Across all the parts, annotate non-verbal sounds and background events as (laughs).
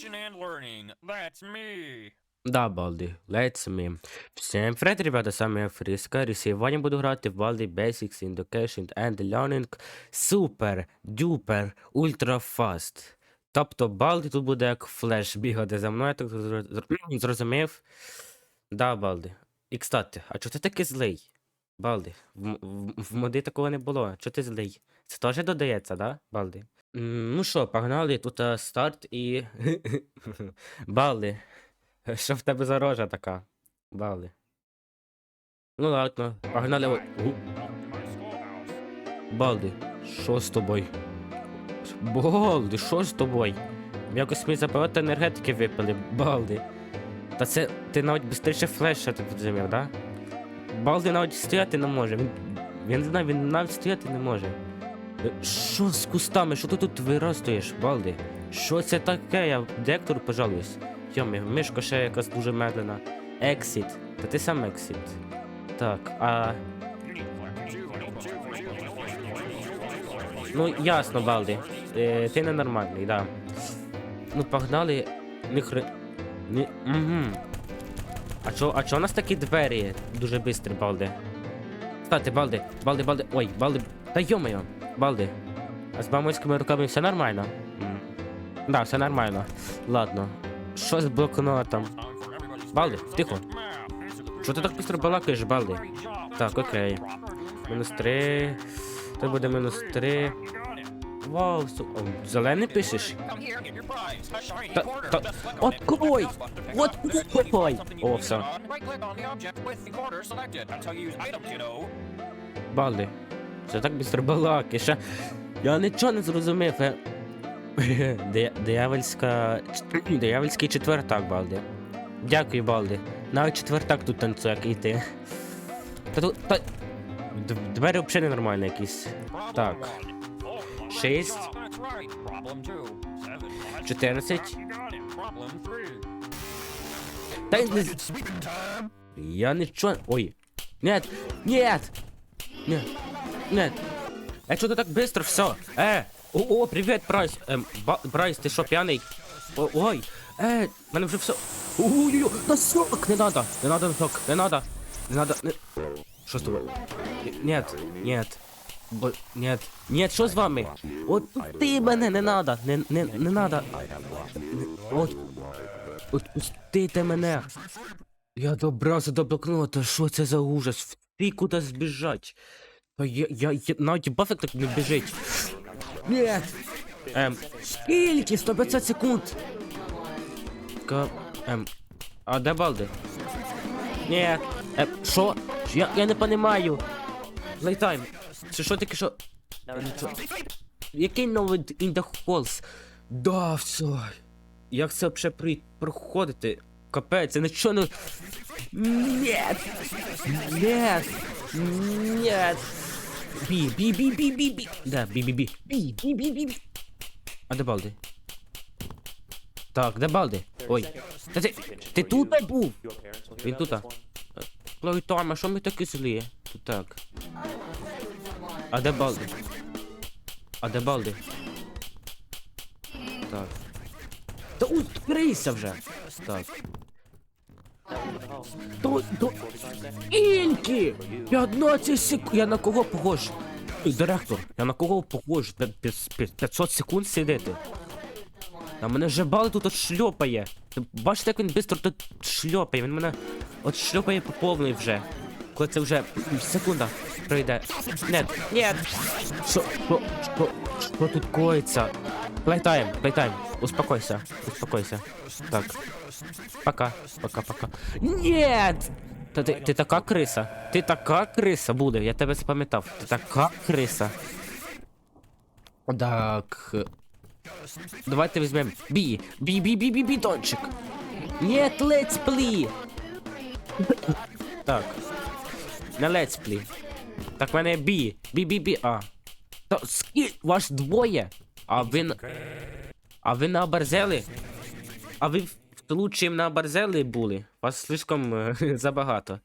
Education and learning. That's me. Да, Балди, let's me. Всем привет, ребята, с вами Фриска, і сьогодні буду грати в Baldi Basics Education and Learning Super Duper Ultra Fast. Тобто Балди тут буде як флеш бігати за мною, так зро- зро- (clears throat) зрозумів. Да, Балди. І кстати, а чого ти такий злий? Балди, в, в, в моди такого не було. Чого ти злий? Це теж додається, да, Балди? Ну що, погнали, тут а, старт і. (laughs) Балди. Що в тебе за рожа така? Балди. Ну ладно, погнали. Балди, що з тобою? Балди, що з тобою? Якось ми забагато енергетики випили, Балди. Та це ти навіть швидше флеша ти підземів, да? Балди навіть стояти не може. Він, я не знаю, він навіть стояти не може. Е, Що з кустами? Що ти тут виростуєш, Балди? Що це таке? Я директору пожалуюсь. Йомі, мишка ще якась дуже медлена. Ексіт. Та ти сам ексіт. Так, а. Ну, ясно, Балди. Е, ти ненормальний, да. Ну, погнали. Не хри. Не... Угу. А чо, а чо у нас такі двері дуже бистрі, Балди? Кстати, Балди, Балди, Балди. Ой, Балди. Та йомайо, Балди. А з бамойськими руками все нормально? М. Да, все нормально. Ладно. Що з блокнотом? Балди, тихо. Чого ти так быстро балакаєш, Балди? Так, окей. Мінус три. Це буде мінус три. Вау, су... О, зелений пишеш? Та, та, открой! Открой! О, все. Балди. Це так быстро балакаєш, а? Я нічого не зрозумів. е. (laughs) Ди- Диявольська... (clears throat) Диявольський четвертак, Балди. Дякую, Балди. Навіть четвертак тут танцює, як і ти. Та тут... Та... Двері взагалі ненормальні якісь. Так. one. Oh, Шість. That's right. Problem two. Seven. That's 14. You got it. Problem three. Та не... Я нічого... Ой. Нет! Нет! Нет! Нет! Э, что ты так быстро все? Э! О, о, привет, Брайс! Эм, Ба- Брайс, ты что, пьяный? О, ой! Э, мене вже все... Ой-ой-ой, носок! Не надо! Не надо носок! Не надо! Не надо... Не... Що з тобою? Нет, нет. Бо... Нет. Нет, що з вами? От ти мене, не надо! Не, не, не надо! От... Отпустите мене! Я добрався до блокнота, що це за ужас? Ти куди збіжать? Та я, я, я навіть бафик так не біжить. Нет! Ем, скільки? 150 секунд! Ка... Ем, а де балди? Ні, ем, що? Я, я не понимаю. Лайтайм. Це що таке, що... Який новий in the halls? Да, все. Як це взагалі при... проходити? Капець, я нічого не... Нет! Нет! Нет! Би, би, би, би, би, би. Да, би, би, би. Би, би, би, би, би. А де Балди? Так, де Балди? Ой. Та ти, ти тут був? Він тут. Лой Том, а що ми такі злі? Тут так. А де Балди? А де Балди? Так. Та відкрийся вже. Так. То, то... Ільки! 15 секунд! Я на кого похож? Директор, я на кого похож? П'я- п'я- п'я- 500 секунд сидити. А мене вже бали тут от шльопає. Бачите, як він швидко тут шльопає? Він мене от шльопає по повній вже. Коли це вже секунда пройде. Нет, нет. Що, що, що, що тут коїться? Плейтайм, плейтайм. Успокойся, успокойся. Так. Пока, пока, пока. Нет! Та ти, ти така криса. Ти така криса буде, я тебе запам'ятав. Ти така криса. Так. Давайте візьмем. Бі. Бі, бі, бі, бі, бітончик. Нет, let's play. Так. Не let's play. Так, в мене бі. Бі, бі, бі. А. Та скі... Ваш двоє. А ви... А ви на оборзели? А ви чим на оборзели були? Вас слишком е, (laughs) забагато.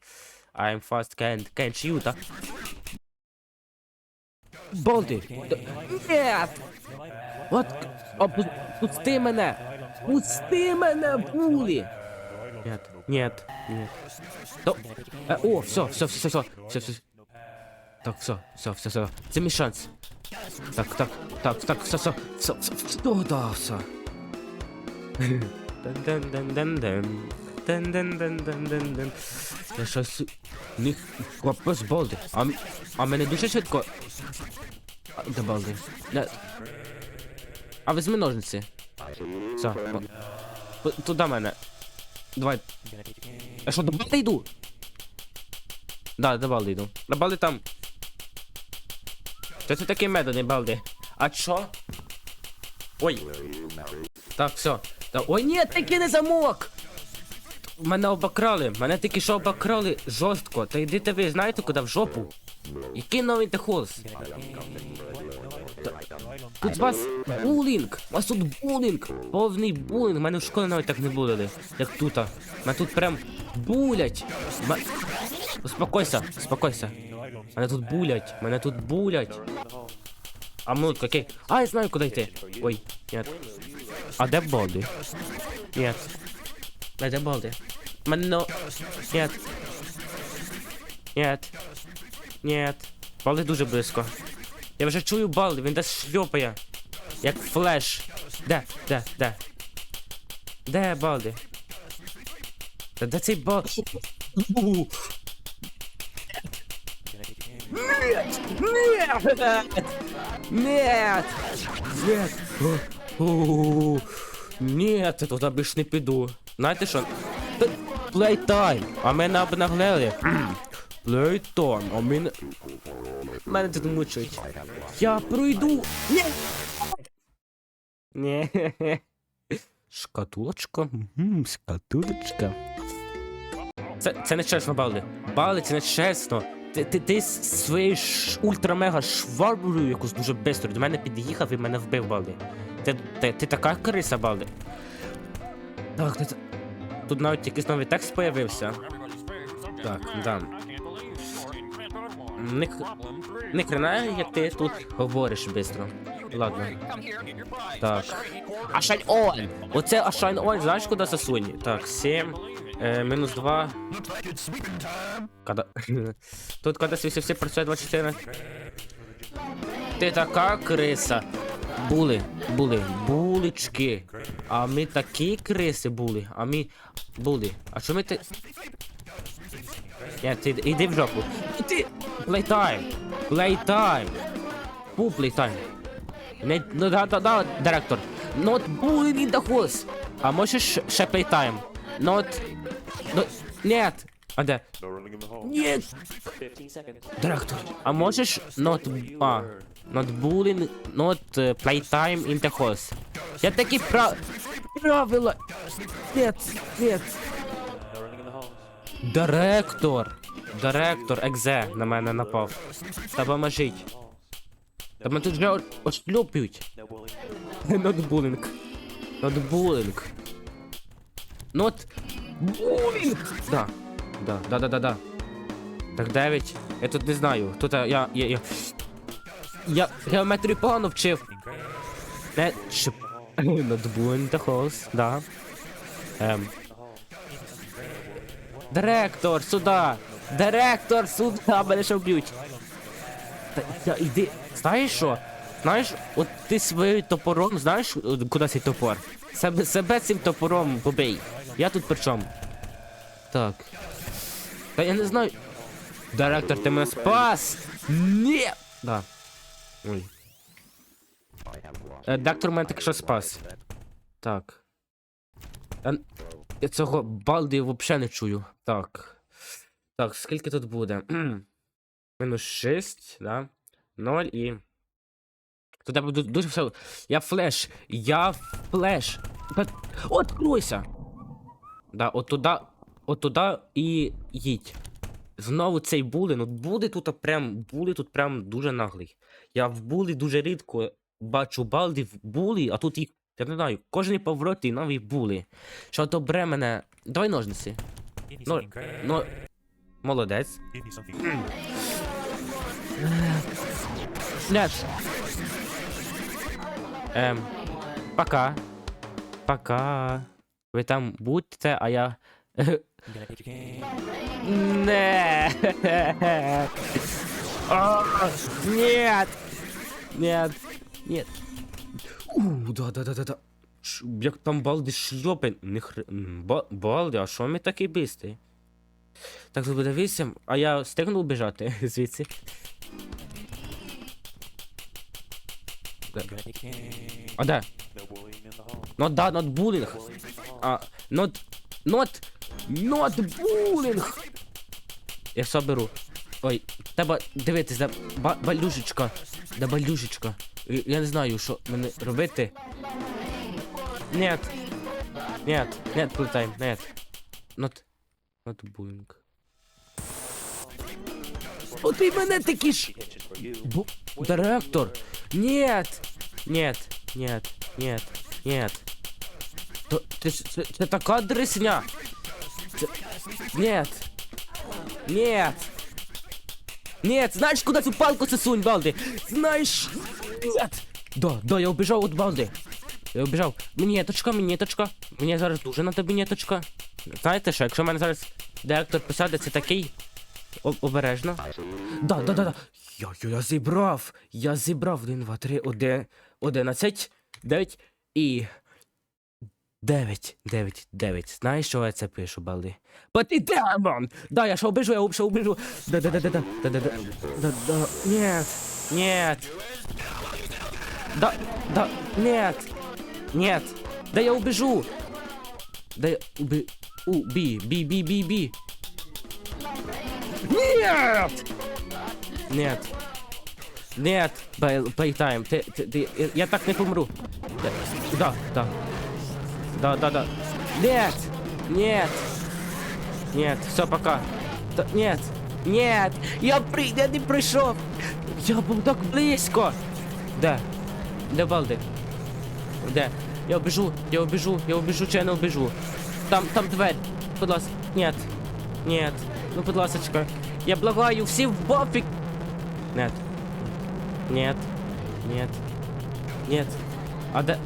I'm fast can't, can't shoot, а? Болди! Д- Нет! От, пусти мене! Пусти мене, булі! Нет, нет, нет. То... Е, о, все, все, все, все, все, все. Так, все, все, все, все. Це мій шанс. Так, так, так, так, все, все, все, все, все, да, все. (laughs) Ден-ден-ден-ден-ден. Ден-ден-ден-ден-ден-ден. Я щось... них капець балди. А, м- а мене дуже швидко... А, Де балди? Не... А візьми ножниці. Все. Туди мене. Давай. Я що, до балди йду? Да, до балди йду. До балди там. Що це такий медлений балди? А чо? Ой. Так, все. Та... Ой, ні, таки не замок! Мене обокрали, мене тільки що обокрали жорстко. Та йдите ви знаєте куди в жопу? Який новий техоз? Тут з вас булінг! У вас тут булінг! Повний булінг! Мене в школі навіть так не булили, як тут. Мене тут прям булять! М... Успокойся, успокойся. Мене тут булять, мене тут булять. А ну окей. А, я знаю, куди йти. Ой, нет. А де Болди? Нет. А де Болди? Мене но... Нет. Нет. Нет. Балди дуже близько. Я вже чую Балди, він десь шльопає. Як флеш. Де? Де? Де? Де Балди? Та де цей Балди? Нет! Нет! Нет! О, о, Нет, я туди більш не піду. Знаєте що? Та- Плейтайм! А мене обнаглели. Плейтайм, а мене... Мене тут мучать. Я пройду. Ні! Ні. Шкатулочка. Шкатулочка. Це, це не чесно, Балди. Балди, це не чесно. Ти, ти, ти своєю ультра-мега шваброю якусь дуже бистро до мене під'їхав і мене вбив, Балди. Ти, ти, ти така криса, Балди. Так, ти, тут навіть якийсь новий текст появився. Так, да. Не, не кринає, як ти тут говориш швидко. Ладно. Так. Ашань он! Оце Ашань он, знаєш, куди засунь? Так, 7, е, мінус 2. Когда... (laughs) Тут коли всі всі працює 24. Ти така криса. Були, були, булечки. А ми такі криси були. А ми були. А що ми ти. Ні, ти іди в жопу. Іди! Плейтайм! Плейтайм! Пу плейтайм. Не, ну да, да, да, директор. Not bullying in the house. А можеш ще плейтайм? Not... No, нет. А де? Нет. Директор. А можеш not... А. Not bullying, not uh, playtime in the house. Я такі прав... Правила... Нет, нет. Директор. Директор, екзе на мене напав. Та поможіть. Та мене тут вже о- ошлюпують. (laughs) Not bullying. Not bullying. Not bullying. Да. Да, да, да, да, да. Так, 9. Я тут не знаю. Тут я. Я. Я. Я, я геометрію погано вчив. Не. Шип. Bullying the house, да. Ем. Директор, сюда! Директор, сюда! Мене ще вб'ють. Та, та іди. Знаєш що? Знаєш, от ти своїм топором, знаєш, куди цей топор? Себе, себе цим топором побий. Я тут при чому? Так. Та я не знаю. Директор, ти мене спас! Ні! Да. Ой. Е, мене так що спас. Так. Я, я цього балди взагалі не чую. Так. Так, скільки тут буде? Мінус 6, да? 0 і. Тут треба ду- дуже все. Я флеш. Я флеш. Та- Откройся! Да, от туди, от туди і їдь. Знову цей були, ну були тут прям, були тут прям дуже наглий. Я в були дуже рідко бачу балди в були, а тут їх, я не знаю, кожний поворот і нові були. Що добре мене. Давай ножниці. Ну, ну, молодець. Ем, пока. Пока. Ви там будьте, а я. Не. Нет. Нет. Нет. У, да, да, да, да, да. Ш- Як там балди шльопи. Не хр... Балди, а що ми такий бистий? Так, 8, а я встигну біжати (laughs) звідси. Де? А де? Not да, not bullying. А, not, not, not bullying. Я все беру. Ой, треба дивитись, де ба, балюшечка. Де балюшечка. Я не знаю, що мені робити. Нет. Нет, нет, плутаємо, нет. Not, not bullying. От і мене такі ж. Бу... Директор. Нет. Нет, нет, нет, нет. То, це, ж- це, це дресня. Нет. Нет. Нет, знаешь, куда цю палку засунь, Балди? Знаешь... Нет. Да, да, я убежал от Балди. Я убежав. Мінеточка, мінеточка. Мені зараз дуже надо мінеточка. Знаєте що, якщо в мене зараз директор посаде, це такий. Обережно. Да, да, да, да. Я, я, я зібрав. Я зібрав 1, 2, 3, 1, 11, 9 і. 9, 9, 9. Знаєш, що я це пишу, Балди? But it demon! Да, я ще убежу, я ще. Да, да, да, да, да, да, да, да, да, да. Нет, нет. Да, да, нет, нет. Да я убежу. Да я уби... У, би, би, би, би, би. Нет! Нет. Нет, Бейтайм, ти, ти, ти, я- так не помру. Да, да. Да, да, да. Нет! Нет! Нет, все, пока. Да, нет! Нет! Я при... я не прийшов! Я був так близько! Де? Де Балди? Де? Я убежу, я убежу, я убежу, чи я не убежу. Там, там дверь. Будь. Нет. Нет. Ну, будь ласочка. Я благаю, всі в бофік. Нет. Нет. Нет. Нет. А де?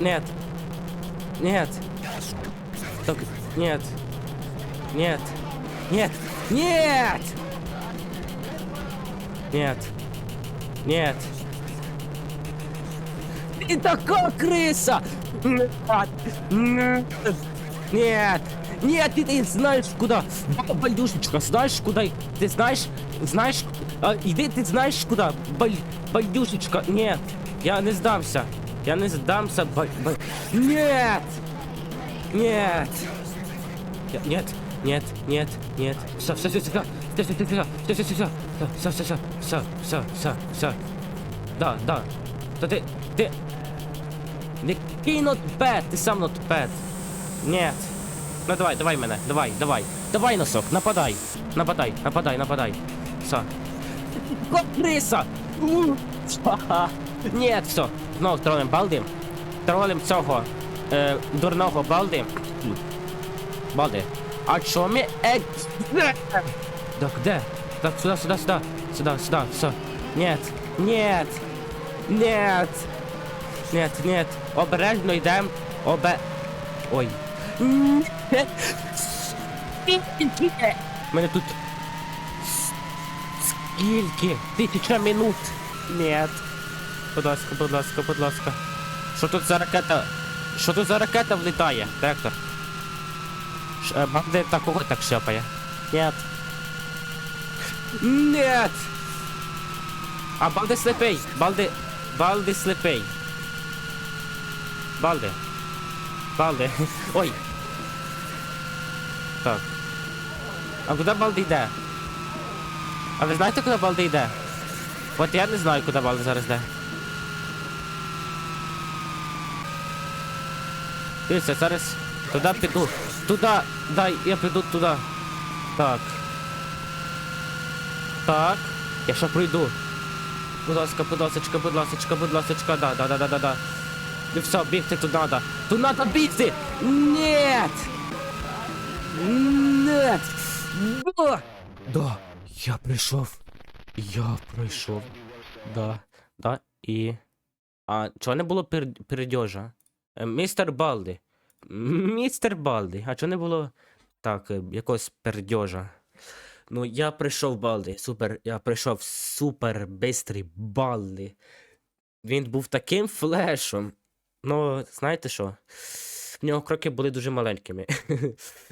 Нет. Нет. Так, нет. Нет. Нет. Нет! Нет. Нет. Ты такая крыса! Нет! Нет! Нет! Ты, ты знаешь куда! Ба- Бальдюшечка, знаешь куда? Ты знаешь? Знаешь? А, иди, ты знаешь куда? Баль, бальдюшечка, нет! Я не сдамся! Я не сдамся, баль, баль... Нет! Нет! Нет, нет, нет, нет. Все, все, все, все, все, все, все, все, все, все, все, все, все, все, все, все, все, все. Да, да. Та ти, ти... Який not bad, ти сам not bad. Нет. Ну давай, давай мене, давай, давай. Давай, носок, нападай. Нападай, нападай, нападай. Все. Криса! Нет, все. Знову тролем Балди. Тролем цього е, дурного Балди. Балди. А чо ми... Е... Так, де? Так, сюда, сюда, сюда. Сюда, сюда, все. Нет, нет, нет. Нет, нет. Обережно йдем. Обе... Ой. Мене тут... Скільки? Тисяча минут. Нет. Будь ласка, будь ласка, будь ласка. Що тут за ракета? Що тут за ракета влітає, директор? Ш- е, такого так шепає. Нет. Нет! А Балди слепий! Балди... Балди слепий. Балди. Балди. Ой. Так. А куди Балди йде? А ви знаєте, куди Балди йде? От я не знаю, куди Балди зараз йде. Дивіться, зараз туди піду. Туди, дай, я піду туди. Так. Так. Я ще пройду. Будь ласка, будь ласочка, будь ласочка, будь ласочка, да, да, да, да, да, да. Ну все, бігти тут надо. Тут надо бігти! Нет! Нет! Да! Да, я прийшов. Я прийшов. Да, да, і... А чого не було пер... передьожа? Е, Містер Балди. Містер Балди. А чого не було так, е, якогось пердьожа? Ну, я прийшов Балди. Супер. Я прийшов супер бистрий Балди. Він був таким флешом. Ну, знаєте що? В нього кроки були дуже маленькими.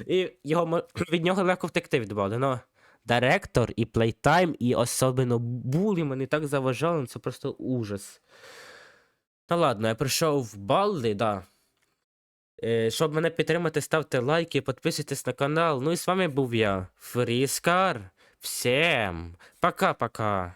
І його, від нього легко втекти від Балди. Ну, директор і плейтайм, і особливо булі мене так заважали, ну, це просто ужас. Та ладно, я прийшов в Балди, да. Е, щоб мене підтримати, ставте лайки, підписуйтесь на канал. Ну і з вами був я, Фріскар. Всем пока-пока.